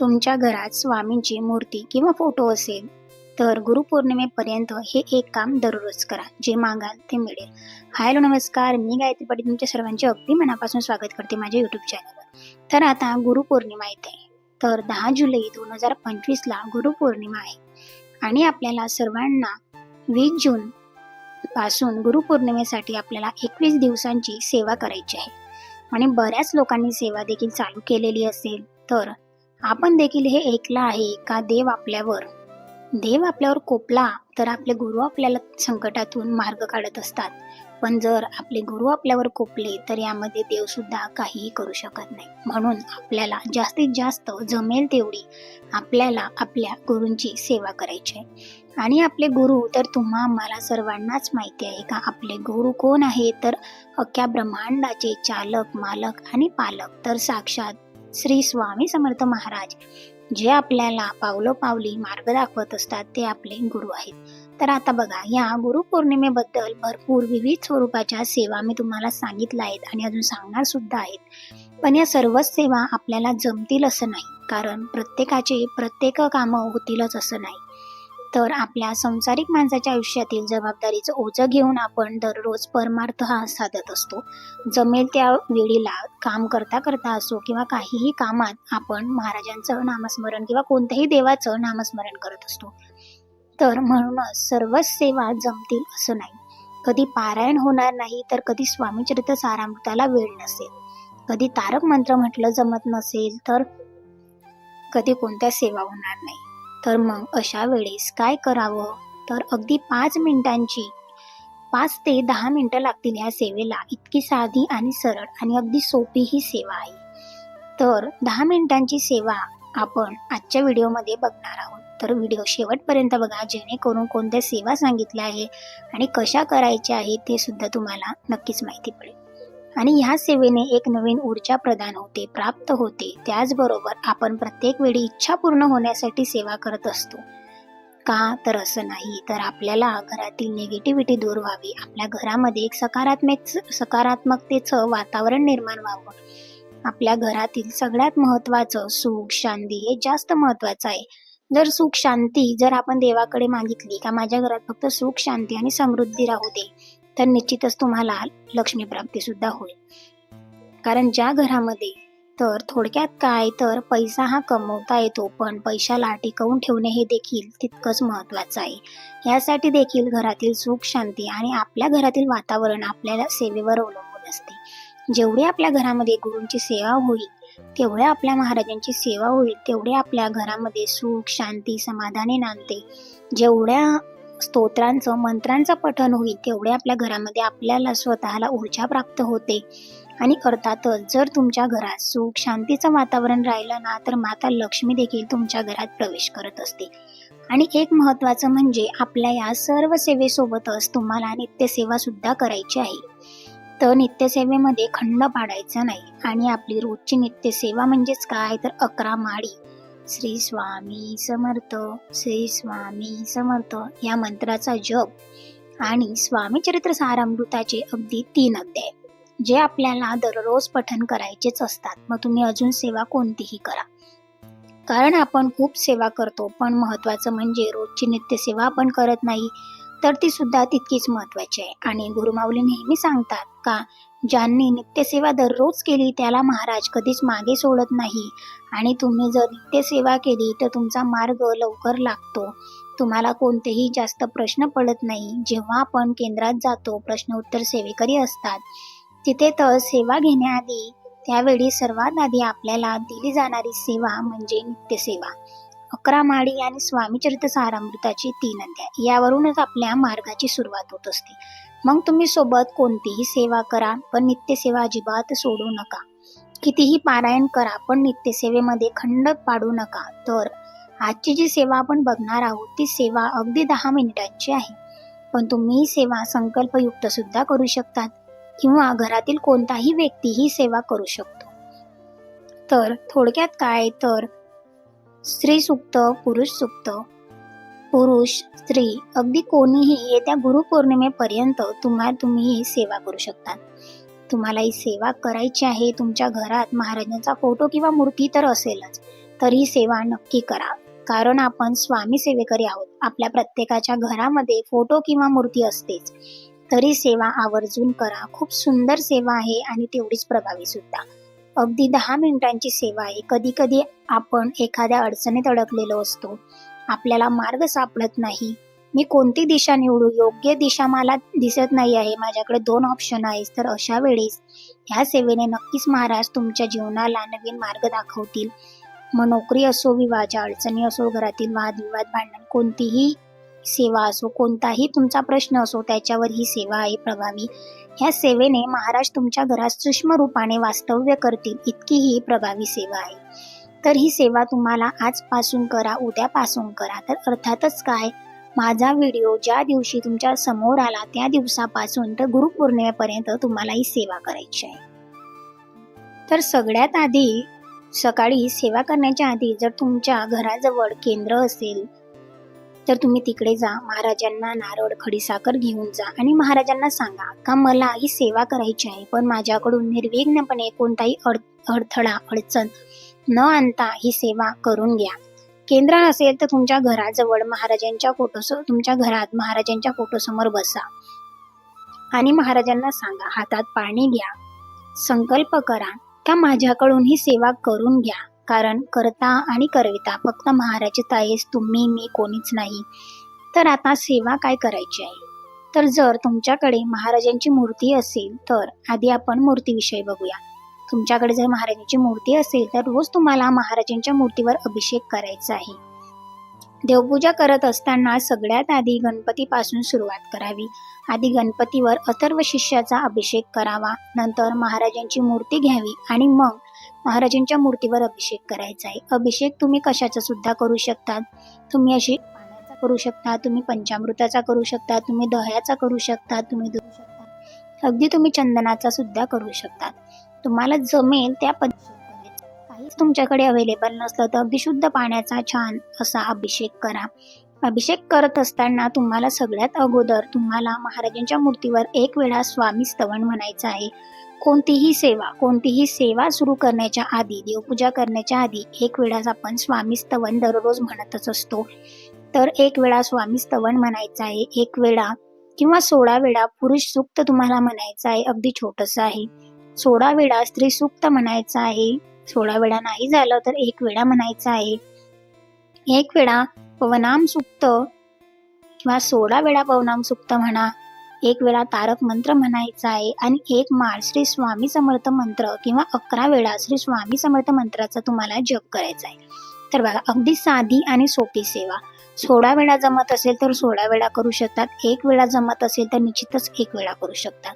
तुमच्या घरात स्वामींची मूर्ती किंवा फोटो असेल तर गुरुपौर्णिमेपर्यंत हे एक काम दररोज करा. जे मागाल ते मिळेल. हाय हॅलो नमस्कार. मी गायत्री पाटील. तुमच्या सर्वांचे अगदी मनापासून स्वागत करते माझ्या यूट्यूब चॅनलवर तर आता गुरुपौर्णिमा येते. तर दहा जुलै दोन हजार पंचवीसला गुरुपौर्णिमा आहे. आणि आपल्याला सर्वांना वीस जून पासून गुरुपौर्णिमेसाठी आपल्याला एकवीस दिवसांची सेवा करायची आहे. आणि बऱ्याच लोकांनी सेवा देखील चालू केलेली असेल तर आपण देखील हे ऐकलं आहे का? देव आपल्यावर देव आपल्यावर कोपला तर आपले गुरु आपल्याला संकटातून मार्ग काढत असतात. पण जर आपले गुरु आपल्यावर कोपले तर यामध्ये देव सुद्धा काहीही करू शकत नाही. म्हणून आपल्याला जास्तीत जास्त जमेल तेवढी आपल्याला आपल्या गुरूंची सेवा करायची आहे. आणि आपले गुरु तर तुम्हा आम्हाला सर्वांनाच माहिती आहे का? आपले गुरु कोण आहे? तर अख्ख्या ब्रह्मांडाचे चालक मालक आणि पालक. तर साक्षात श्री स्वामी समर्थ महाराज. जे आपल्याला पावलोपावली मार्ग दाखवत असतात ते आपले गुरु आहेत. तर आता बघा या गुरुपौर्णिमेबद्दल भरपूर विविध स्वरूपाच्या सेवा मी तुम्हाला सांगितल्या आहेत आणि अजून सांगणार सुद्धा आहेत. पण या सर्वच सेवा आपल्याला जमतील असं नाही. कारण प्रत्येकाचे प्रत्येक कामं होतीलच असं नाही. तर आपल्या संसारिक माणसाच्या आयुष्यातील जबाबदारीचं ओझं घेऊन आपण दररोज परमार्थ हा साधत असतो. जमेल त्या वेळीला काम करता करता असो किंवा काहीही कामात आपण महाराजांचं नामस्मरण किंवा कोणत्याही देवाचं नामस्मरण करत असतो. तर म्हणूनच सर्वच सेवा जमतील असं नाही. कधी पारायण होणार नाही तर कधी स्वामीचरित्र सारामृताला वेळ नसेल. कधी तारक मंत्र म्हटलं जमत नसेल तर कधी कोणत्या सेवा होणार नाही. तर मग अशा वेळेस काय करावं? तर अगदी पाच मिनिटांची पाच ते दहा मिनटं लागतील ह्या सेवेला. इतकी साधी आणि सरळ आणि अगदी सोपी ही सेवा आहे. तर दहा मिनिटांची सेवा आपण आजच्या व्हिडिओमध्ये बघणार आहोत. तर व्हिडिओ शेवटपर्यंत बघा जेणेकरून कोणत्या सेवा सांगितल्या आहे आणि कशा करायच्या आहे ते सुद्धा तुम्हाला नक्कीच माहिती पडेल. आणि ह्या सेवेने एक नवीन ऊर्जा प्रदान होते प्राप्त होते. त्याचबरोबर आपण प्रत्येक वेळी इच्छा पूर्ण होण्यासाठी सेवा करत असतो. का तर असं नाही तर आपल्याला घरातील निगेटिव्हिटी दूर व्हावी. आपल्या घरामध्ये एक सकारात्मक सकारात्मकतेचं वातावरण निर्माण व्हावं. आपल्या घरातील सगळ्यात महत्त्वाचं सुख शांती हे जास्त महत्त्वाचं आहे. जर सुख शांती जर आपण देवाकडे मागितली का माझ्या घरात फक्त सुख शांती आणि समृद्धी राहू दे? तर निश्चितच तुम्हाला लक्ष्मी प्राप्ती सुद्धा होईल. कारण ज्या घरामध्ये तर थोडक्यात काय तर पैसा हा कमवता येतो पण पैशाला टिकवून ठेवणे हे देखील तितकंच महत्त्वाचं आहे. यासाठी देखील घरातील सुख शांती आणि आपल्या घरातील वातावरण आपल्याला सेवेवर अवलंबून असते. जेवढी आपल्या घरामध्ये गुरूंची सेवा होईल तेवढ्या आपल्या महाराजांची सेवा होईल तेवढे आपल्या घरामध्ये सुख शांती समाधाने नांदते. जेवढ्या स्तोत्रांचं मंत्रांचं पठण होईल तेवढे आपल्या घरामध्ये आपल्याला स्वतःला ऊर्जा प्राप्त होते. आणि अर्थातच जर तुमच्या घरात सुख शांतीचं वातावरण राहिलं ना तर माता लक्ष्मी देखील तुमच्या घरात प्रवेश करत असते. आणि एक महत्त्वाचं म्हणजे आपल्या या सर्व सेवेसोबतच तुम्हाला नित्यसेवा सुद्धा करायची आहे. तर नित्यसेवेमध्ये खंड पाडायचा नाही. आणि आपली रोजची नित्यसेवा म्हणजेच काय? तर अकरा माळी. श्री स्वामी समर्थ श्री स्वामी समर्थ या मंत्राचा जप आणि स्वामी चरित्र सारामृताचे अगदी तीन अध्याय जे आपल्याला दररोज पठन करायचेच असतात. मग तुम्ही अजून सेवा कोणतीही करा. कारण आपण खूप सेवा करतो पण महत्त्वाचं म्हणजे रोजची नित्यसेवा आपण करत नाही. तर ती सुद्धा तितकीच महत्त्वाची आहे. आणि गुरुमाऊली नेहमी सांगतात का ज्यांनी नित्यसेवा दररोज केली त्याला महाराज कधीच मागे सोडत नाही. आणि तुम्ही जर नित्यसेवा केली तर तुमचा मार्ग लवकर लागतो. तुम्हाला कोणतेही जास्त प्रश्न पडत नाही. जेव्हा आपण केंद्रात जातो प्रश्न उत्तर सेवेकरी असतात. तिथे तर सेवा घेण्याआधी त्यावेळी सर्वात आधी आपल्याला दिली जाणारी सेवा म्हणजे नित्यसेवा. अकरा माळी आणि स्वामीचरित सारामृताची तीन अध्याय. यावरूनच आपल्या मार्गाची सुरुवात होत असते. मग तुम्ही सोबत कोणतीही सेवा करा पण नित्यसेवा अजिबात सोडू नका. कितीही पारायण करा पण नित्यसेवेमध्ये खंड पाडू नका. तर आजची जी सेवा आपण बघणार आहोत ती सेवा अगदी दहा मिनिटांची आहे. पण तुम्ही ही सेवा संकल्पयुक्त सुद्धा करू शकतात किंवा घरातील कोणताही व्यक्ती ही सेवा करू शकतो. तर थोडक्यात काय तर स्त्री सुक्त पुरुष सुक्त पुरुष स्त्री अगदी कोणीही येत्या गुरुपौर्णिमेपर्यंत तुम्हाला तुम्ही ही सेवा करू शकता तुम्हाला ही सेवा करायची आहे तुमच्या घरात महाराजांचा फोटो किंवा मूर्ती तर असेलच. तर ही सेवा नक्की करा. कारण आपण स्वामी सेवेकरी आहोत. आपल्या प्रत्येकाच्या घरामध्ये फोटो किंवा मूर्ती असतेच. तरी सेवा आवर्जून करा. खूप सुंदर सेवा आहे आणि तेवढीच प्रभावी सुद्धा. अगदी दहा मिनिटांची सेवा आहे. कधी कधी आपण एखाद्या अडचणीत अडकलेलो असतो. आपल्याला मार्ग सापडत नाही. मी कोणती दिशा निवडू? योग्य दिशा मला दिसत नाही आहे. माझ्याकडे दोन ऑप्शन आहेत. तर अशा वेळेस ह्या सेवेने नक्कीच महाराज तुमच्या जीवनाला नवीन मार्ग दाखवतील. मग नोकरी असो विवाहाच्या अडचणी असो घरातील वादविवाद भांडण कोणतीही सेवा असो कोणताही तुमचा प्रश्न असो त्याच्यावर ही सेवा आहे प्रभावी. ह्या सेवेने महाराज तुमच्या घरात सूक्ष्म रूपाने वास्तव्य करतील इतकी ही प्रभावी सेवा आहे. तर ही सेवा तुम्हाला आजपासून करा उद्यापासून करा. तर अर्थातच काय? माझा व्हिडिओ ज्या दिवशी तुमच्यासमोर आला त्या दिवसापासून तर गुरुपौर्णिमेपर्यंत तुम्हाला ही सेवा करायची आहे. तर सगळ्यात आधी सकाळी सेवा करण्याच्या आधी जर तुमच्या घराजवळ केंद्र असेल तर तुम्ही तिकडे जा. महाराजांना नारळ खडीसाखर घेऊन जा आणि महाराजांना सांगा का मला ही सेवा करायची आहे? पण माझ्याकडून निर्विघ्नपणे कोणताही अड अडथळा अडचण न आणता ही सेवा करून घ्या. केंद्र असेल तर तुमच्या घराजवळ महाराजांच्या फोटो तुमच्या घरात महाराजांच्या फोटोसमोर बसा आणि महाराजांना सांगा हातात पाणी घ्या. संकल्प करा. का माझ्याकडून ही सेवा करून घ्या? कारण करता आणि करविता. फक्त महाराज ताईस तुम्ही मी कोणीच नाही. तर आता सेवा काय करायची आहे? तर जर तुमच्याकडे महाराजांची मूर्ती असेल तर आधी आपण मूर्तीविषयी बघूया. तुमच्याकडे जर महाराजांची मूर्ती असेल तर रोज तुम्हाला महाराजांच्या मूर्तीवर अभिषेक करायचा आहे. देवपूजा करत असताना सगळ्यात आधी गणपतीपासून सुरुवात करावी. आधी गणपतीवर अथर्व शिष्याचा अभिषेक करावा. नंतर महाराजांची मूर्ती घ्यावी आणि मग महाराजांच्या मूर्तीवर अभिषेक करायचा आहे. अभिषेक तुम्ही कशाचा सुद्धा करू शकता तुम्ही अशी पाण्याचा करू शकता तुम्ही पंचामृताचा करू शकता तुम्ही दह्याचा करू शकता तुम्ही करू शकता. अगदी तुम्ही चंदनाचा सुद्धा करू शकता तुम्हाला जमेल त्या पद्धतीने काहीच तुमच्याकडे अवेलेबल नसलं तर अगदी शुद्ध पाण्याचा छान असा अभिषेक करा. अभिषेक करत असताना तुम्हाला सगळ्यात अगोदर तुम्हाला महाराजांच्या मूर्तीवर एक वेळा स्वामी स्तवन म्हणायचं आहे. कोणतीही सेवा कोणतीही सेवा सुरू करण्याच्या आधी देवपूजा करण्याच्या आधी एक वेळाच आपण स्वामी स्तवन दररोज म्हणतच असतो. तर एक वेळा स्वामी स्तवन म्हणायचं आहे एक वेळा किंवा सोळा वेळा पुरुष सुक्त तुम्हाला म्हणायचं आहे अगदी छोटस आहे. सोळा वेळा स्त्री सुक्त म्हणायचं आहे सोळा वेळा नाही झालं तर एक वेळा म्हणायचं आहे. एक वेळा पवनाम सुक्त किंवा सोळा वेळा पवनाम सुक्त म्हणा एक वेळा तारक मंत्र म्हणायचा आहे आणि एक माळ श्री स्वामी समर्थ मंत्र किंवा अकरा वेळा श्री स्वामी समर्थ मंत्राचा तुम्हाला जप करायचा आहे. तर बघा अगदी साधी आणि सोपी सेवा. सोळा वेळा जमत असेल तर सोळा वेळा करू शकतात. एक वेळा जमत असेल तर निश्चितच एक वेळा करू शकतात.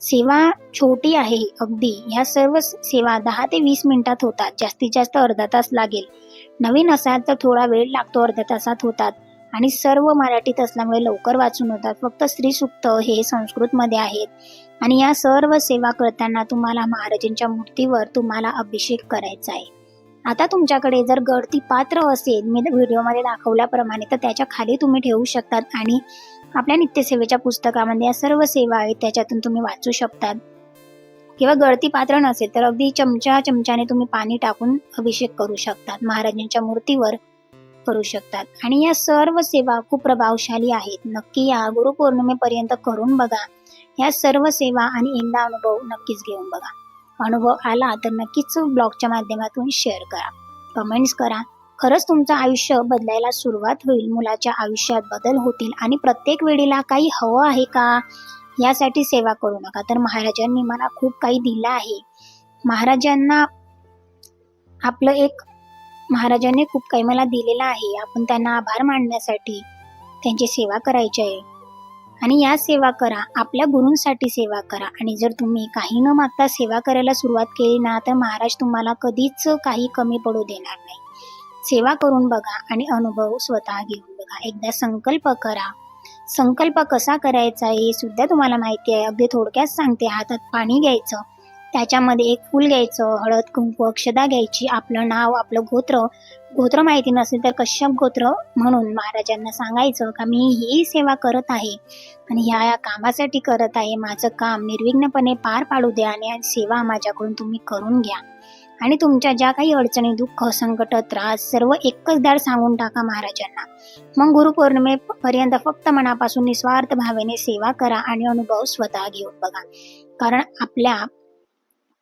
सेवा छोटी आहे अगदी. ह्या सर्व सेवा दहा ते वीस मिनिटात होतात. जास्तीत जास्त अर्धा तास लागेल. नवीन असाल तर थोडा वेळ लागतो. अर्ध्या तासात होतात. आणि सर्व मराठीत असल्यामुळे लवकर वाचून होतात. फक्त स्त्री हे संस्कृतमध्ये आहेत. आणि या सर्व सेवा करताना तुम्हाला महाराजांच्या मूर्तीवर तुम्हाला अभिषेक करायचा आहे. आता तुमच्याकडे जर गळती पात्र असेल मी व्हिडिओमध्ये दाखवल्याप्रमाणे तर त्याच्याखाली तुम्ही ठेवू शकतात. आणि आपल्या नित्यसेवेच्या पुस्तकामध्ये या सर्व सेवा आहेत त्याच्यातून तुम्ही वाचू शकतात. किंवा गळती पात्र नसेल तर अगदी चमचा चमच्याने तुम्ही पाणी टाकून अभिषेक करू शकतात. महाराजांच्या मूर्तीवर करू शकतात. आणि या सर्व सेवा खूप प्रभावशाली आहेत. नक्की या गुरुपौर्णिमेपर्यंत करून बघा. या सर्व सेवा आणि एकदा अनुभव नक्कीच घेऊन बघा. अनुभव आला तर नक्कीच ब्लॉगच्या माध्यमातून शेअर करा. कमेंट्स करा. खरंच तुमचं आयुष्य बदलायला सुरुवात होईल. मुलाच्या आयुष्यात बदल होतील. आणि प्रत्येक वेळेला काही हवं आहे का? यासाठी सेवा करू नका. तर महाराजांनी मला खूप काही दिलं आहे. महाराजांना आपलं एक महाराजांनी खूप काही मला दिलेलं आहे. आपण त्यांना आभार मानण्यासाठी त्यांची सेवा करायची आहे. आणि या सेवा करा. आपल्या गुरूंसाठी सेवा करा. आणि जर तुम्ही काही न मागता सेवा करायला सुरुवात केली ना तर महाराज तुम्हाला कधीच काही कमी पडू देणार नाही. सेवा करून बघा आणि अनुभव स्वतः घेऊन बघा. एकदा संकल्प करा. संकल्प कसा करायचा हे सुद्धा तुम्हाला माहिती आहे. अगदी थोडक्यात सांगते. हातात पाणी घ्यायचं. त्याच्यामध्ये एक फूल घ्यायचं हळद कुंकू अक्षदा घ्यायची आपलं नाव आपलं गोत्र. गोत्र माहिती नसेल तर कश्यप गोत्र म्हणून महाराजांना सांगायचं का मी ही सेवा करत आहे. आणि ह्या या कामासाठी करत आहे. माझं काम निर्विघ्नपणे पार पाडू द्या आणि सेवा माझ्याकडून तुम्ही करून घ्या. आणि तुमच्या ज्या काही अडचणी दुःख संकट त्रास सर्व एकच दार सांगून टाका महाराजांना. मग गुरुपौर्णिमेपर्यंत फक्त मनापासून निस्वार्थ भावेने सेवा करा आणि अनुभव स्वतः घेऊन बघा. कारण आपल्या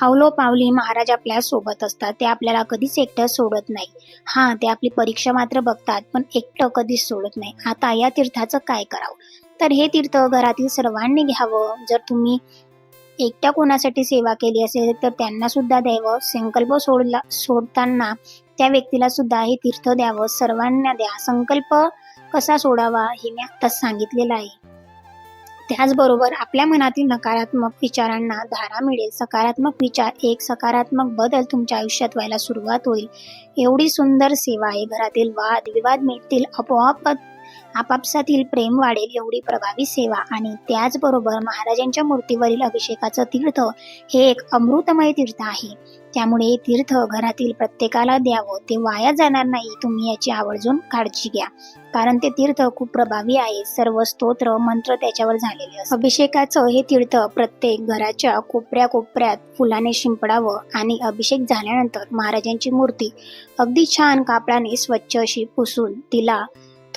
पावलो पावली महाराज आपल्यासोबत असतात. ते आपल्याला कधीच एकटं सोडत नाही. हा ते आपली परीक्षा मात्र बघतात पण एकटं कधीच सोडत नाही. आता या तीर्थाचं काय करावं? तर हे तीर्थ घरातील सर्वांनी घ्यावं. जर तुम्ही एकट्या कोणासाठी सेवा केली असेल तर त्यांना सुद्धा द्यावं. संकल्प सोडला सोडताना त्या व्यक्तीला सुद्धा हे तीर्थ द्यावं. सर्वांना द्या. संकल्प कसा सोडावा हे मी आत्ताच सांगितलेलं आहे. त्याचबरोबर आपल्या मनातील नकारात्मक विचारांना धारा मिळेल. सकारात्मक विचार एक सकारात्मक बदल तुमच्या आयुष्यात व्हायला सुरुवात होईल. एवढी सुंदर सेवा आहे. घरातील वाद विवाद मिळतील आपोआप आपापसातील प्रेम वाढेल एवढी प्रभावी सेवा. आणि त्याचबरोबर महाराजांच्या मूर्तीवरील अभिषेकाचं तीर्थ हे एक अमृतमय तीर्थ आहे. त्यामुळे हे तीर्थ घरातील प्रत्येकाला द्यावं ते वाया जाणार नाही. तुम्ही याची आवर्जून काळजी घ्या. कारण ते तीर्थ खूप प्रभावी आहे. सर्व स्तोत्र मंत्र त्याच्यावर झालेले अभिषेकाचं हे तीर्थ प्रत्येक घराच्या कोपऱ्या कोपऱ्यात फुलाने शिंपडावं आणि अभिषेक झाल्यानंतर महाराजांची मूर्ती अगदी छान कापडाने स्वच्छ अशी पुसून तिला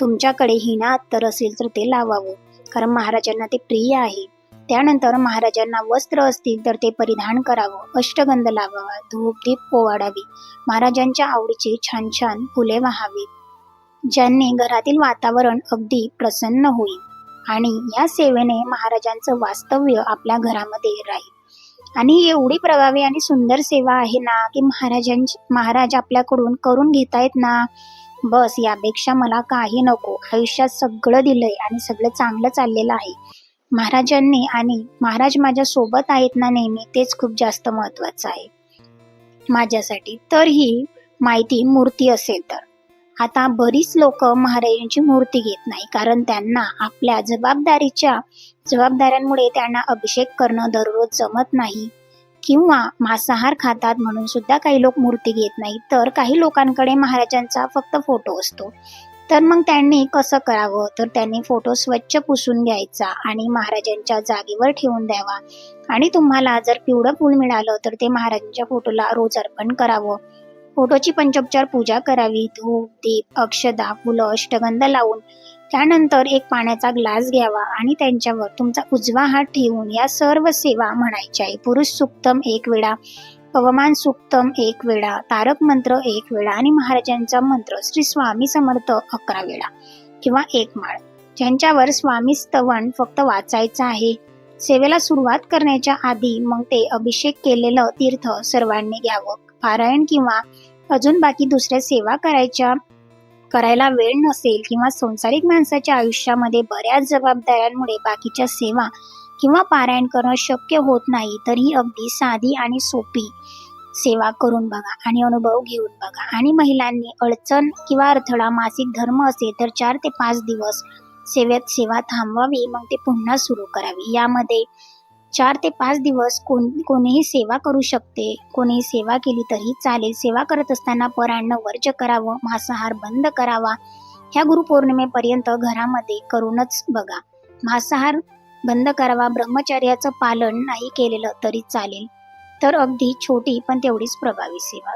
तुमच्याकडे हिना अत्तर असेल तर ते लावावं. कारण महाराजांना ते प्रिय आहे. त्यानंतर महाराजांना वस्त्र असतील तर ते परिधान करावं. अष्टगंध लावावा. धूप दीप पोवाडावी महाराजांच्या आवडीची छान छान फुले व्हावी. ज्यांनी घरातील वातावरण अगदी प्रसन्न होईल. आणि या सेवेने महाराजांचं वास्तव्य आपल्या घरामध्ये राहील. आणि ही एवढी प्रभावी आणि सुंदर सेवा आहे ना की महाराजांची महाराज आपल्याकडून करून घेतायत ना? बस यापेक्षा मला काही नको. आयुष्यात सगळं दिलंय आणि सगळं चांगलं चाललेलं आहे. महाराजांनी आणि महाराज माझ्या सोबत आहेत ना नेहमी तेच खूप जास्त महत्वाचं आहे. माझ्यासाठी. तर ही माहिती मूर्ती असेल तर. आता बरीच लोक महाराजांची मूर्ती घेत नाही कारण त्यांना आपल्या जबाबदारीच्या जबाबदाऱ्यांमुळे त्यांना अभिषेक करणं दररोज जमत नाही. किंवा मांसाहार खातात म्हणून सुद्धा काही लोक मूर्ती घेत नाही तर काही लोकांकडे महाराजांचा फक्त फोटो असतो. तर मग त्यांनी कसं करावं? तर त्यांनी फोटो स्वच्छ पुसून घ्यायचा आणि महाराजांच्या जागेवर ठेवून द्यावा. आणि तुम्हाला जर पिवळं फूल मिळालं तर ते महाराजांच्या फोटोला रोज अर्पण करावं. फोटोची पंचोपचार पूजा करावी. धूप दीप अक्षदा फुलं अष्टगंध लावून त्यानंतर एक पाण्याचा ग्लास घ्यावा आणि त्यांच्यावर तुमचा उजवा हात ठेवून या सर्व सेवा म्हणायच्या आहे. पुरुष सुक्तम एक वेळा पवमान सुक्तम एक वेळा तारक मंत्र एक वेळा आणि महाराजांचा मंत्र श्री स्वामी समर्थ अकरा वेळा किंवा एक माळ. ज्यांच्यावर स्वामी स्तवन फक्त वाचायचं आहे. सेवेला सुरुवात करण्याच्या आधी मग ते अभिषेक केलेलं तीर्थ सर्वांनी घ्यावं. पारायण किंवा अजून बाकी दुसऱ्या सेवा करायच्या करायला वेळ नसेल किंवा संसारिक माणसाच्या आयुष्यामध्ये बऱ्याच जबाबदाऱ्यांमुळे बाकीच्या सेवा किंवा पारायण करणं शक्य होत नाही तर ही अगदी साधी आणि सोपी सेवा करून बघा आणि अनुभव घेऊन बघा. आणि महिलांनी अडचण किंवा अडथळा मासिक धर्म असेल तर चार ते पाच दिवस सेवेत सेवा थांबवावी मग ते पुन्हा सुरू करावी. यामध्ये चार ते पाच दिवस कोण कोणीही सेवा करू शकते. कोणीही सेवा केली तरी चालेल. सेवा करत असताना परान्न वर्ज करावं मांसाहार बंद करावा. ह्या गुरुपौर्णिमेपर्यंत घरामध्ये करूनच बघा. मांसाहार बंद करावा ब्रह्मचर्याचं पालन नाही केलेलं तरी चालेल. तर अगदी छोटी पण तेवढीच प्रभावी सेवा.